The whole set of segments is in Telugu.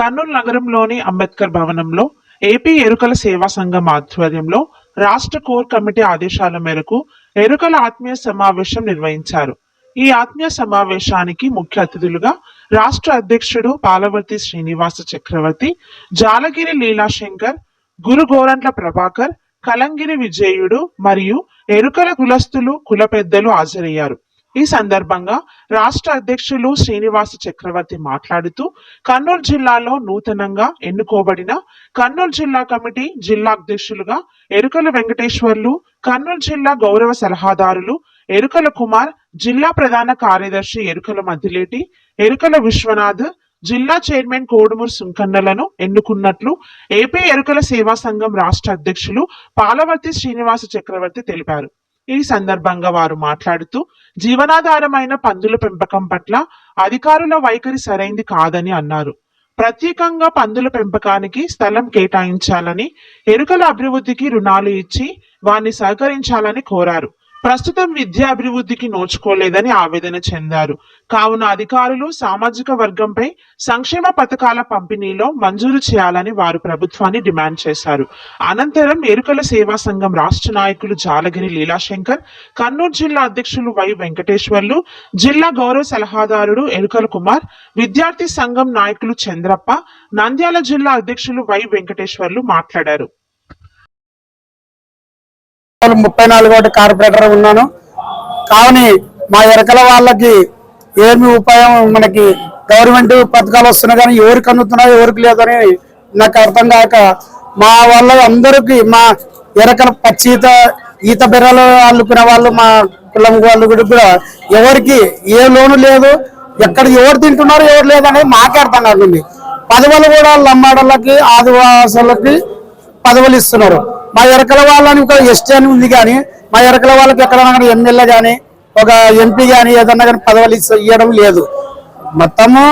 కర్నూలు నగరంలోని అంబేద్కర్ భవనంలో ఏపీ ఎరుకల సేవా సంఘం ఆధ్వర్యంలో రాష్ట్ర కోర్ కమిటీ ఆదేశాల మేరకు ఎరుకల ఆత్మీయ సమావేశం నిర్వహించారు. ఈ ఆత్మీయ సమావేశానికి ముఖ్య అతిథులుగా రాష్ట్ర అధ్యక్షుడు పాలవర్తి శ్రీనివాస చక్రవర్తి జాలగిరి లీలాశంకర్ గురు గోరంట్ల ప్రభాకర్ కలంగిరి విజయుడు మరియు ఎరుకల కులస్తులు కుల పెద్దలు హాజరయ్యారు. ఈ సందర్భంగా రాష్ట్ర అధ్యక్షులు శ్రీనివాస చక్రవర్తి మాట్లాడుతూ కర్నూలు జిల్లాలో నూతనంగా ఎన్నుకోబడిన కర్నూలు జిల్లా కమిటీ జిల్లా అధ్యక్షులుగా ఎరుకల వెంకటేశ్వర్లు కర్నూలు జిల్లా గౌరవ సలహాదారులు ఎరుకల కుమార్ జిల్లా ప్రధాన కార్యదర్శి ఎరుకల మద్దిలేటి ఎరుకల విశ్వనాథ్ జిల్లా చైర్మన్ కోడుమూరు సుంకన్నలను ఎన్నుకున్నట్లు ఏపీ ఎరుకల సేవా సంఘం రాష్ట్ర అధ్యక్షులు పాలవర్తి శ్రీనివాస చక్రవర్తి తెలిపారు. ఈ సందర్భంగా వారు మాట్లాడుతూ జీవనాధారమైన పందుల పెంపకం పట్ల అధికారుల వైఖరి సరైంది కాదని అన్నారు. ప్రత్యేకంగా పందుల పెంపకానికి స్థలం కేటాయించాలని ఎరుకల అభివృద్ధికి రుణాలు ఇచ్చి వారిని సహకరించాలని కోరారు. ప్రస్తుతం విద్యా అభివృద్ధికి నోచుకోలేదని ఆవేదన చెందారు. కావున అధికారులు సామాజిక వర్గంపై సంక్షేమ పథకాల పంపిణీలో మంజూరు చేయాలని వారు ప్రభుత్వాన్ని డిమాండ్ చేశారు. అనంతరం ఎరుకల సేవా సంఘం రాష్ట్ర నాయకులు జాలగిరి లీలాశంకర్ కర్నూలు జిల్లా అధ్యక్షులు వై వెంకటేశ్వర్లు జిల్లా గౌరవ సలహాదారుడు ఎరుకల కుమార్ విద్యార్థి సంఘం నాయకులు చంద్రప్ప నంద్యాల జిల్లా అధ్యక్షులు వై వెంకటేశ్వర్లు మాట్లాడారు. ముప్పై నాలుగు ఒకటి కార్పొరేటర్ ఉన్నాను. కానీ మా ఎరకల వాళ్ళకి ఏమి ఉపాయం మనకి గవర్నమెంట్ పథకాలు వస్తున్నాయి కానీ ఎవరికి అందుతున్నాయో ఎవరికి లేదని నాకు అర్థం కాక మా వాళ్ళ అందరికి మా ఎరకల పచ్చిత ఈత బెర్రలు అల్లుకునే వాళ్ళు మా కులం వాళ్ళు కూడా ఎవరికి ఏ లోను లేదు ఎక్కడ ఎవరు తింటున్నారు ఎవరు లేదనేది మాకే అర్థం కాకుండా పదవులు కూడా లమ్మాడలకి ఆదివాసులకి పదవులు ఇస్తున్నారు. మా ఎరకల వాళ్ళని ఒక ఎస్టీ అని ఉంది కానీ మా ఎరకల వాళ్ళకి ఎక్కడైనా కానీ ఎమ్మెల్యే కానీ ఒక ఎంపీ కానీ ఏదన్నా కానీ పదవులు ఇవ్వడం లేదు. మొత్తము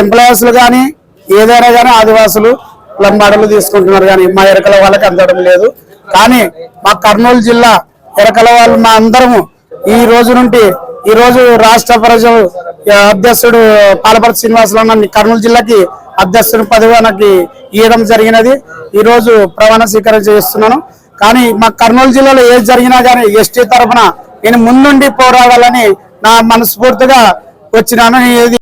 ఎంప్లాయర్స్లు కానీ ఏదైనా కానీ ఆదివాసులు లంబాడలు తీసుకుంటున్నారు కానీ మా ఎరకల వాళ్ళకి అందడం లేదు. కానీ మా కర్నూలు జిల్లా ఎరకల వాళ్ళు మా అందరము ఈ రోజు నుండి ఈ రోజు రాష్ట్ర ప్రజలు అధ్యక్షుడు పాలపర్తి శ్రీనివాసరావు నన్ను కర్నూలు జిల్లాకి అధ్యక్షుడి పదవి నాకు ఇవ్వడం జరిగినది. ఈ రోజు ప్రమాణ స్వీకారం చేస్తున్నాను. కానీ మా కర్నూలు జిల్లాలో ఏది జరిగినా కానీ ఎస్టీ తరఫున నేను ముందుండి పోరాడాలని నా మనస్ఫూర్తిగా వచ్చినాను ఇది